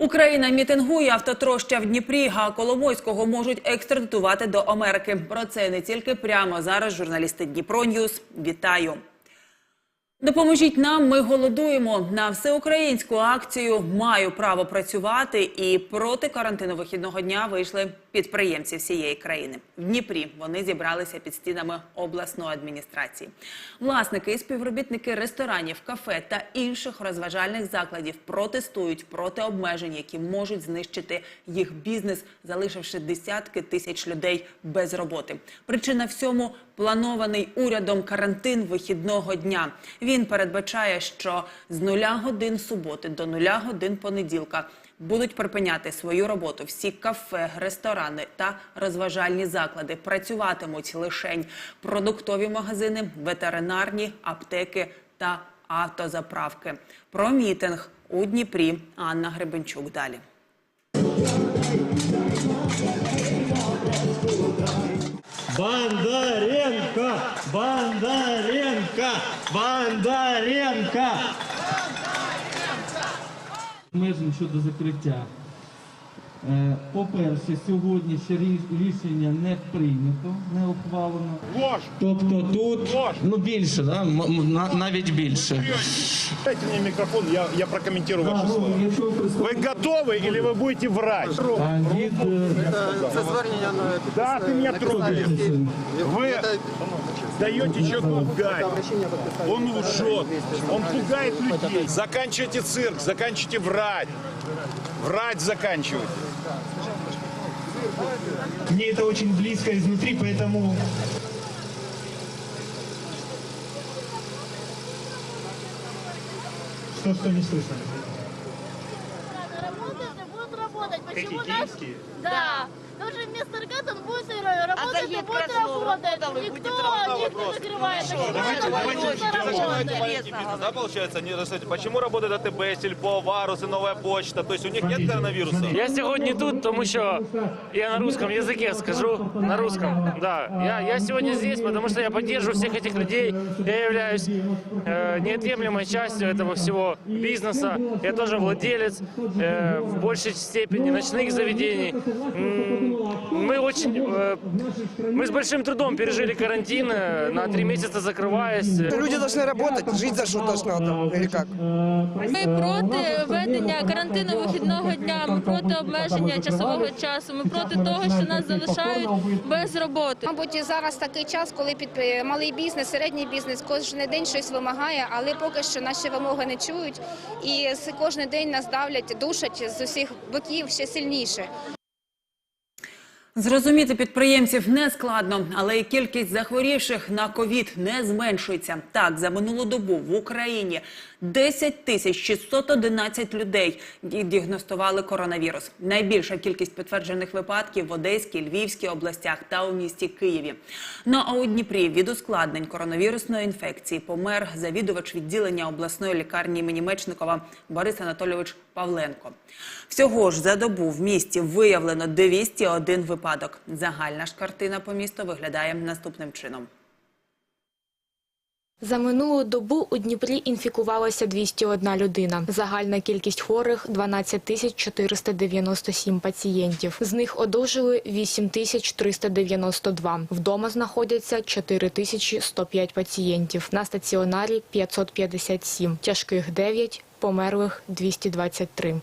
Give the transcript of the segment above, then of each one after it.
Україна мітингує автотроща в Дніпрі, а Коломойського можуть екстрадитувати до Америки. Про це не тільки прямо зараз. Журналісти Дніпро Ньюс. Вітаю. Допоможіть нам, ми голодуємо на всеукраїнську акцію. Маю право працювати і проти карантину вихідного дня вийшли підприємці всієї країни. В Дніпрі вони зібралися під стінами обласної адміністрації. Власники і співробітники ресторанів, кафе та інших розважальних закладів протестують проти обмежень, які можуть знищити їх бізнес, залишивши десятки тисяч людей без роботи. Причина всьому планований урядом карантин вихідного дня. Він передбачає, що з нуля годин суботи до нуля годин понеділка будуть припиняти свою роботу всі кафе, ресторани та розважальні заклади. Працюватимуть лишень продуктові магазини, ветеринарні, аптеки та автозаправки. Про мітинг у Дніпрі Анна Гребенчук далі. Бондаренко! Бондаренко! Бондаренко! Обмежень щодо закриття. Е, По-перше, сьогодні ще рі- рішення не прийнято, не ухвалено. Ложь! Тобто тут Ложь! ну більше, да? м- м- на- навіть більше. Дайте мне микрофон, я, я прокомментирую Да, ваши ну, слова. якщо ви Вы представ- готовы или вы будете врать? А, від, е, Це звернення на Да, ты меня трогаешь. Вы даете человеку пять. Он лжет, он пугает людей. Заканчивайте цирк, заканчивайте врать. Врать заканчивайте. Мне это очень близко изнутри, поэтому что, что не слышно? Работать будут работать. Почему Какие, нас... Да. Тоже вместо РГЭТ он будет работать и будет работать. Никто них не закрывает. Почему давайте-? Да, получается, не расскажите, почему работает АТБ, Сельпо, Варус и Новая почта? То есть у них нет коронавируса? Я сьогодні тут, тому що я на русском языке скажу, на русском, да. Я, я сегодня здесь, потому что я поддерживаю всех этих людей. Я являюсь э, неотъемлемой частью этого всего бизнеса. Я тоже владелец э, в большей степени ночных заведений. М, Мы очень, э, мы с большим трудом пережили карантин, э, на три месяца закрываясь. Люди должны работать, жить за что должно там, или как? Ми проти введення карантину вихідного дня. Ми проти обмеження часового часу. Ми проти того, що нас залишають без роботи. Мабуть, і зараз такий час, коли під малий бізнес, середній бізнес кожен день щось вимагає, але поки що наші вимоги не чують, і з- кожен день нас давлять, душать з усіх боків ще сильніше. Зрозуміти підприємців не складно, але і кількість захворівших на ковід не зменшується. Так, за минулу добу в Україні 10 тисяч 611 людей діагностували коронавірус. Найбільша кількість підтверджених випадків в Одеській, Львівській областях та у місті Києві. Ну а у Дніпрі від ускладнень коронавірусної інфекції помер завідувач відділення обласної лікарні імені Мечникова Борис Анатолійович Павленко. Всього ж за добу в місті виявлено 201 випадок. Загальна ж картина по місту виглядає наступним чином. За минулу добу у Дніпрі інфікувалося 201 людина. Загальна кількість хворих – 12 тисяч 497 пацієнтів. З них одужали 8 тисяч 392. Вдома знаходяться 4 тисячі 105 пацієнтів. На стаціонарі – 557. Тяжких – 9, померлих – 223.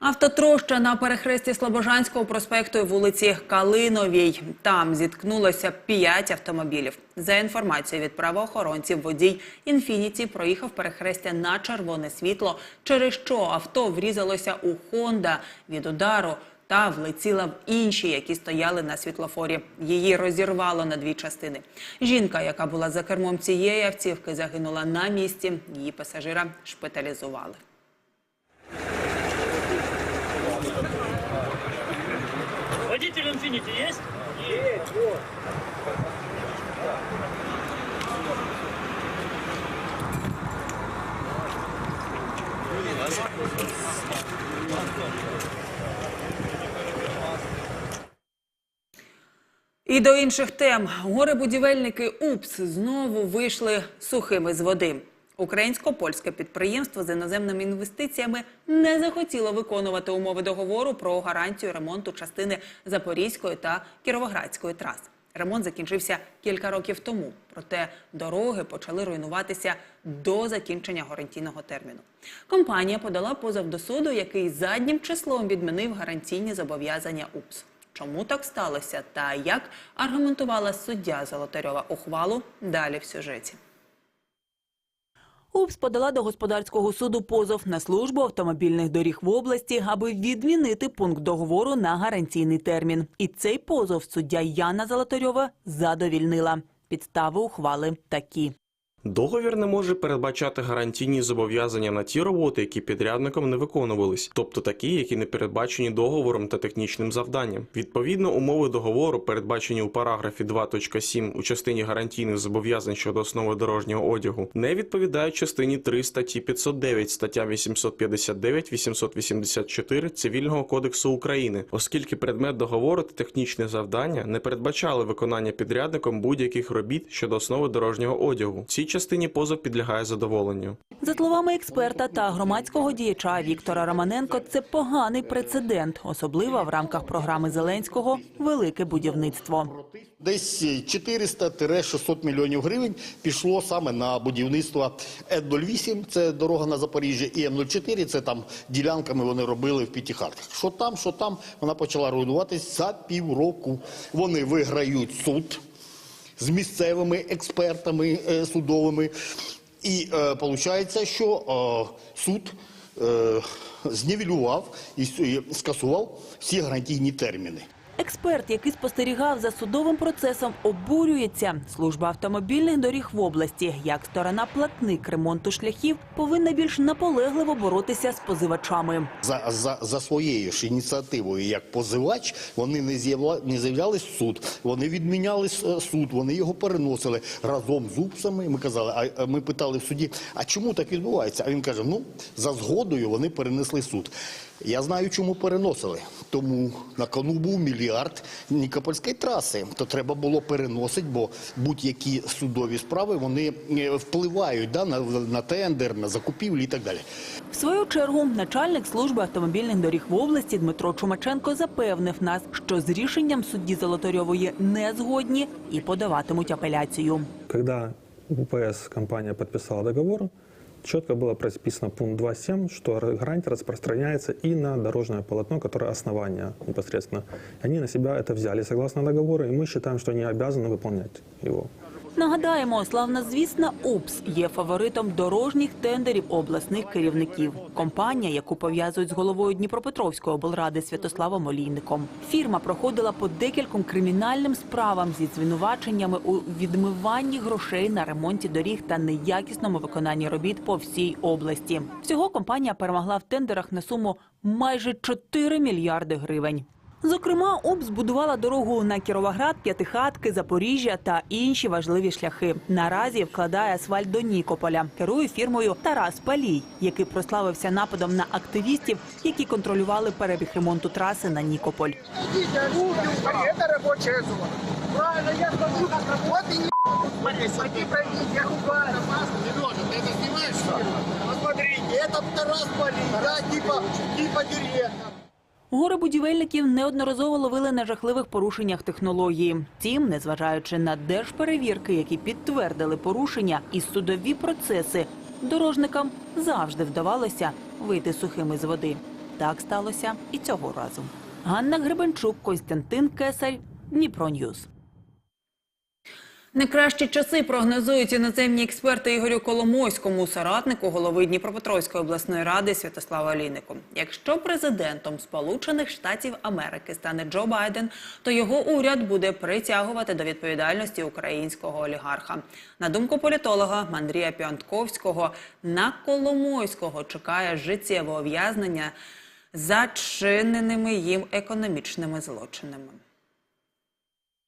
Автотроща на перехресті Слобожанського проспекту і вулиці Калиновій. Там зіткнулося п'ять автомобілів. За інформацією від правоохоронців, водій «Інфініті» проїхав перехрестя на червоне світло, через що авто врізалося у «Хонда» від удару та влетіла в інші, які стояли на світлофорі. Її розірвало на дві частини. Жінка, яка була за кермом цієї автівки, загинула на місці. Її пасажира шпиталізували. Водитель Infinity есть? І до інших тем горе-будівельники УПС знову вийшли сухими з води. Українсько-польське підприємство з іноземними інвестиціями не захотіло виконувати умови договору про гарантію ремонту частини Запорізької та Кіровоградської трас. Ремонт закінчився кілька років тому, проте дороги почали руйнуватися до закінчення гарантійного терміну. Компанія подала позов до суду, який заднім числом відмінив гарантійні зобов'язання УПС. Чому так сталося та як аргументувала суддя Золотарьова ухвалу далі в сюжеті. УПС подала до господарського суду позов на службу автомобільних доріг в області, аби відмінити пункт договору на гарантійний термін. І цей позов суддя Яна Золотарьова задовільнила. Підстави ухвали такі. Договір не може передбачати гарантійні зобов'язання на ті роботи, які підрядником не виконувались, тобто такі, які не передбачені договором та технічним завданням. Відповідно, умови договору, передбачені у параграфі 2.7 у частині гарантійних зобов'язань щодо основи дорожнього одягу, не відповідають частині 3 статті 509, стаття 859, 884 Цивільного кодексу України, оскільки предмет договору та технічне завдання не передбачали виконання підрядником будь-яких робіт щодо основи дорожнього одягу. В цій частині позов підлягає задоволенню. За словами експерта та громадського діяча Віктора Романенко, це поганий прецедент, особливо в рамках програми Зеленського Велике будівництво. Десь 400-600 мільйонів гривень пішло саме на будівництво Н-08, це дорога на Запоріжжя, і М-04, це там ділянками вони робили в П'ятихатках. Що там, що там, вона почала руйнуватись за півроку. Вони виграють суд з місцевими експертами е, судовими. І е, виходить, що е, суд е, знівелював і скасував всі гарантійні терміни. Експерт, який спостерігав за судовим процесом, обурюється. Служба автомобільних доріг в області, як сторона платник ремонту шляхів, повинна більш наполегливо боротися з позивачами. За, за, за своєю ж ініціативою, як позивач, вони не, з'явля, не з'являлись суд, вони відміняли суд, вони його переносили разом з УПСами. Ми казали, а а ми питали в суді, а чому так відбувається? А він каже: ну за згодою вони перенесли суд. Я знаю, чому переносили. Тому на кону був мільярд Нікопольської траси. То треба було переносити, бо будь-які судові справи вони е, впливають да, на, на тендер, на закупівлі і так далі. В свою чергу начальник служби автомобільних доріг в області Дмитро Чумаченко запевнив нас, що з рішенням судді Золотарьової не згодні і подаватимуть апеляцію. Когда УПС компания подписала договор, четко было прописано пункт 2.7, что гарантия распространяется и на дорожное полотно, которое основание непосредственно. Они на себя это взяли согласно договору, и мы считаем, что они обязаны выполнять его. Нагадаємо, славнозвісна УПС є фаворитом дорожніх тендерів обласних керівників. Компанія, яку пов'язують з головою Дніпропетровської облради Святославом Олійником. Фірма проходила по декільком кримінальним справам зі звинуваченнями у відмиванні грошей на ремонті доріг та неякісному виконанні робіт по всій області. Всього компанія перемогла в тендерах на суму майже 4 мільярди гривень. Зокрема, ОБ збудувала дорогу на Кіровоград, П'ятихатки, Запоріжжя та інші важливі шляхи. Наразі вкладає асфальт до Нікополя. Керує фірмою Тарас Палій, який прославився нападом на активістів, які контролювали перебіг ремонту траси на Нікополь. Это рабочая зона. Правильно, я смотрю, вот и не Смотри, смотри, пройди, я ругаю. Сережа, ты это снимаешь, что ли? Посмотрите, это Тарас Полин, да, типа, типа директор. Гори будівельників неодноразово ловили на жахливих порушеннях технології. Втім, незважаючи на держперевірки, які підтвердили порушення і судові процеси, дорожникам завжди вдавалося вийти сухими з води. Так сталося і цього разу. Ганна Гребенчук, Костянтин Кесаль, Дніпро Ньюс. Найкращі часи прогнозують іноземні експерти Ігорю Коломойському, соратнику голови Дніпропетровської обласної ради Святослава Олійнику. Якщо президентом Сполучених Штатів Америки стане Джо Байден, то його уряд буде притягувати до відповідальності українського олігарха. На думку політолога Андрія Піантковського, на Коломойського чекає життєве ув'язнення за чиненими їм економічними злочинами.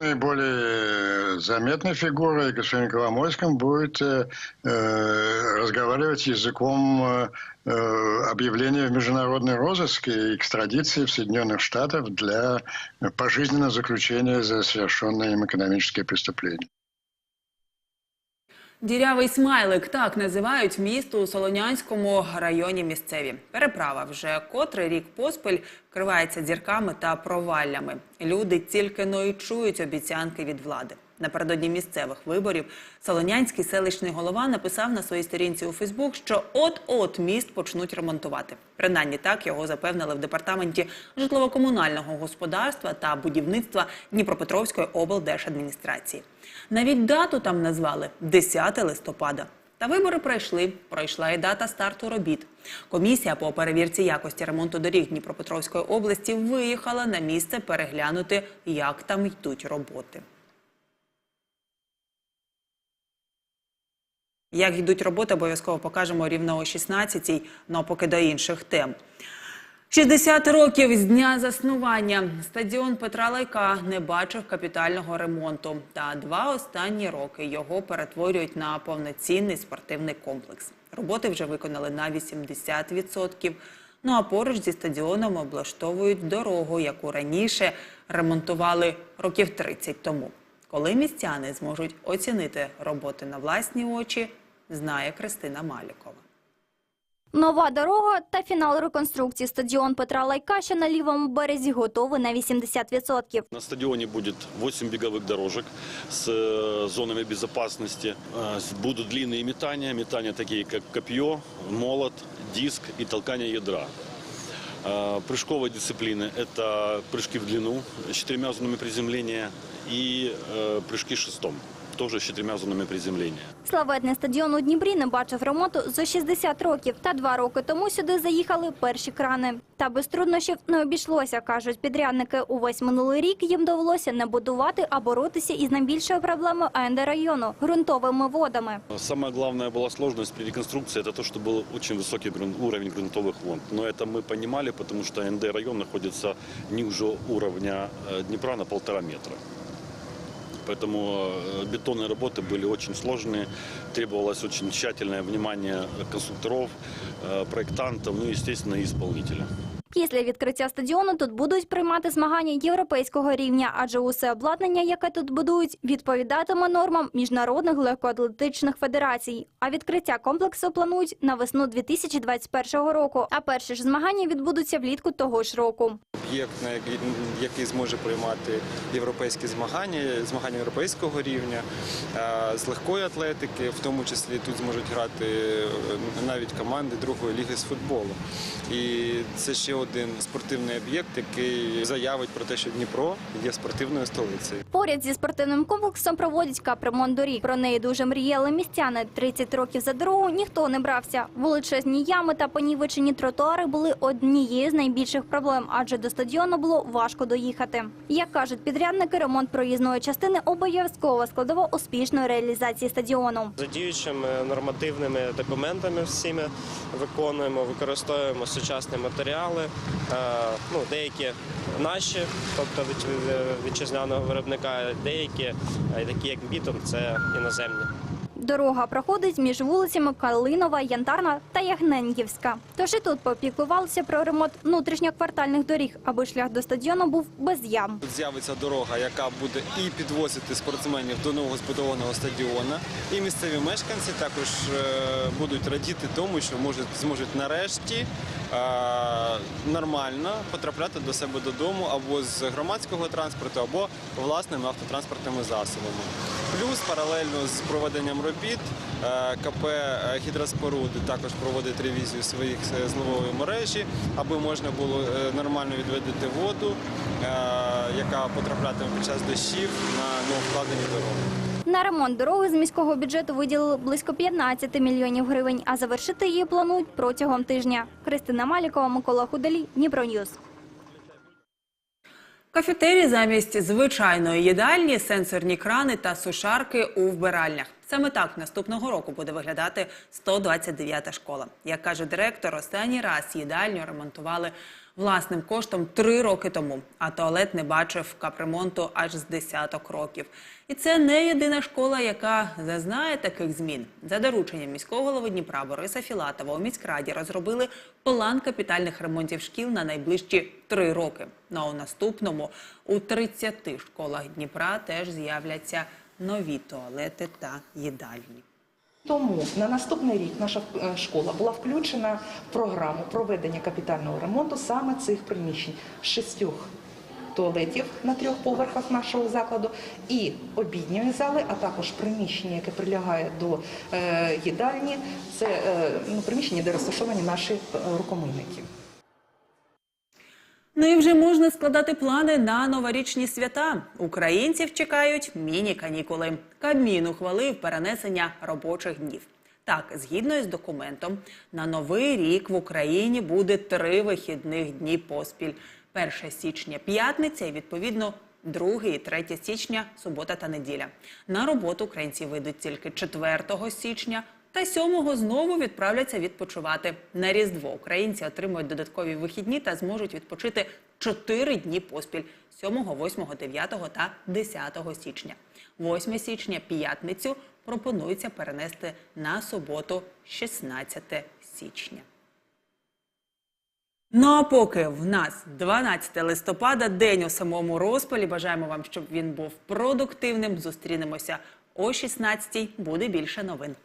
Наиболее заметной фигурой господин Коломойским будет э, э, разговаривать языком э, э, объявления в международный розыск и экстрадиции в Соединенных Штатах для пожизненного заключения за совершенные им экономические преступления. Дірявий смайлик так називають місто у Солонянському районі місцеві. Переправа вже котрий рік поспіль вкривається дірками та проваллями. Люди тільки но чують обіцянки від влади. Напередодні місцевих виборів Солонянський селищний голова написав на своїй сторінці у Фейсбук, що от-от міст почнуть ремонтувати. Принаймні так його запевнили в департаменті житлово-комунального господарства та будівництва Дніпропетровської облдержадміністрації. Навіть дату там назвали 10 листопада. Та вибори пройшли. Пройшла і дата старту робіт. Комісія по перевірці якості ремонту доріг Дніпропетровської області виїхала на місце переглянути, як там йдуть роботи. Як йдуть роботи, обов'язково покажемо рівно о 16-й, ну поки до інших тем. 60 років з дня заснування стадіон Петра Лайка не бачив капітального ремонту. Та два останні роки його перетворюють на повноцінний спортивний комплекс. Роботи вже виконали на 80%. Ну а поруч зі стадіоном облаштовують дорогу, яку раніше ремонтували років 30 тому. Коли містяни зможуть оцінити роботи на власні очі, знає Кристина Малікова. Нова дорога та фінал реконструкції. Стадіон Петра Лайка, що на лівому березі, готовий на 80%. На стадионе будет 8 беговых дорожек с э, зонами безопасности. Э, с- Будут длинные метания, метания такие как копье, молот, диск и толкание ядра. Э, Прыжковые дисциплины – это прыжки в длину с четырьмя зонами приземления и э, прыжки шестом, тоже с четырьмя зонами приземления. Славетний стадіон у Дніпрі не бачив ремонту за 60 років. Та два роки тому сюди заїхали перші крани. Та без труднощів не обійшлося, кажуть підрядники. Увесь минулий рік їм довелося не будувати, а боротися із найбільшою проблемою АНД району – ґрунтовими водами. Самая главная была сложность при реконструкции – это то, что был очень высокий грун- уровень грунтовых вод. Но это мы понимали, потому что НД район находится ниже уровня э, Днепра на полтора метра. Поэтому э, бетонные работы были очень сложные, требовалось очень тщательное внимание конструкторов, э, проектантов, ну и, естественно, и исполнителя. Після відкриття стадіону тут будуть приймати змагання європейського рівня, адже усе обладнання, яке тут будують, відповідатиме нормам міжнародних легкоатлетичних федерацій. А відкриття комплексу планують на весну 2021 року. А перші ж змагання відбудуться влітку того ж року. об'єкт, який, зможе приймати європейські змагання, змагання європейського рівня з легкої атлетики, в тому числі тут зможуть грати е, навіть команди другої ліги з футболу. І це ще один спортивний об'єкт, який заявить про те, що Дніпро є спортивною столицею. Поряд зі спортивним комплексом проводять капремонт доріг. Про неї дуже мріяли містяни. 30 років за дорогу ніхто не брався. Величезні ями та понівечені тротуари були однією з найбільших проблем, адже до стадіону було важко доїхати. Як кажуть підрядники, ремонт проїзної частини обов'язкова складова успішної реалізації стадіону. За діючими нормативними документами всіми виконуємо, використовуємо сучасні матеріали, ну, деякі наші, тобто вітчизняного виробника, деякі, е, такі як бітум, це іноземні. Дорога проходить між вулицями Калинова, Янтарна та Ягненківська. Тож і тут попіклувалися про ремонт внутрішньоквартальних доріг, аби шлях до стадіону був без ям. Тут з'явиться дорога, яка буде і підвозити спортсменів до нового збудованого стадіона. І місцеві мешканці також е, будуть радіти тому, що можуть зможуть нарешті е, нормально потрапляти до себе додому або з громадського транспорту, або власними автотранспортними засобами. Плюс паралельно з проведенням робіт е, КП е, гідроспоруди також проводить ревізію своїх е, зливової мережі, аби можна було нормально відведити воду, яка потраплятиме під час дощів на нововкладені дороги. На ремонт дороги з міського бюджету виділили близько 15 мільйонів гривень, а завершити її планують протягом тижня. Христина Малікова, Микола Худалій, Дніпроньюз. Кафетері замість звичайної їдальні, сенсорні крани та сушарки у вбиральнях. Саме так наступного року буде виглядати 129-та школа. Як каже директор, останній раз їдальню ремонтували власним коштом три роки тому, а туалет не бачив капремонту аж з десяток років. І це не єдина школа, яка зазнає таких змін. За дорученням міського голови Дніпра Бориса Філатова у міськраді розробили план капітальних ремонтів шкіл на найближчі три роки. Ну, а у наступному у 30 школах Дніпра теж з'являться нові туалети та їдальні. Тому на наступний рік наша е, школа була включена в програму проведення капітального ремонту саме цих приміщень шістьох туалетів на трьох поверхах нашого закладу і обідньої зали, а також приміщення, яке прилягає до е, їдальні. Це е, ну, приміщення, де розташовані наші рукомийники. Ну і вже можна складати плани на новорічні свята. Українців чекають міні-канікули. Кабмін ухвалив перенесення робочих днів. Так, згідно із документом, на новий рік в Україні буде три вихідних дні поспіль: 1 січня п'ятниця і відповідно 2 і 3 січня субота та неділя. На роботу українці вийдуть тільки 4 січня. Та 7-го знову відправляться відпочивати. На Різдво українці отримують додаткові вихідні та зможуть відпочити 4 дні поспіль 7, 8, 9 та 10 січня. 8 січня п'ятницю пропонується перенести на суботу 16 січня. Ну а поки в нас 12 листопада, день у самому розпалі. Бажаємо вам, щоб він був продуктивним. Зустрінемося о 16 Буде більше новин.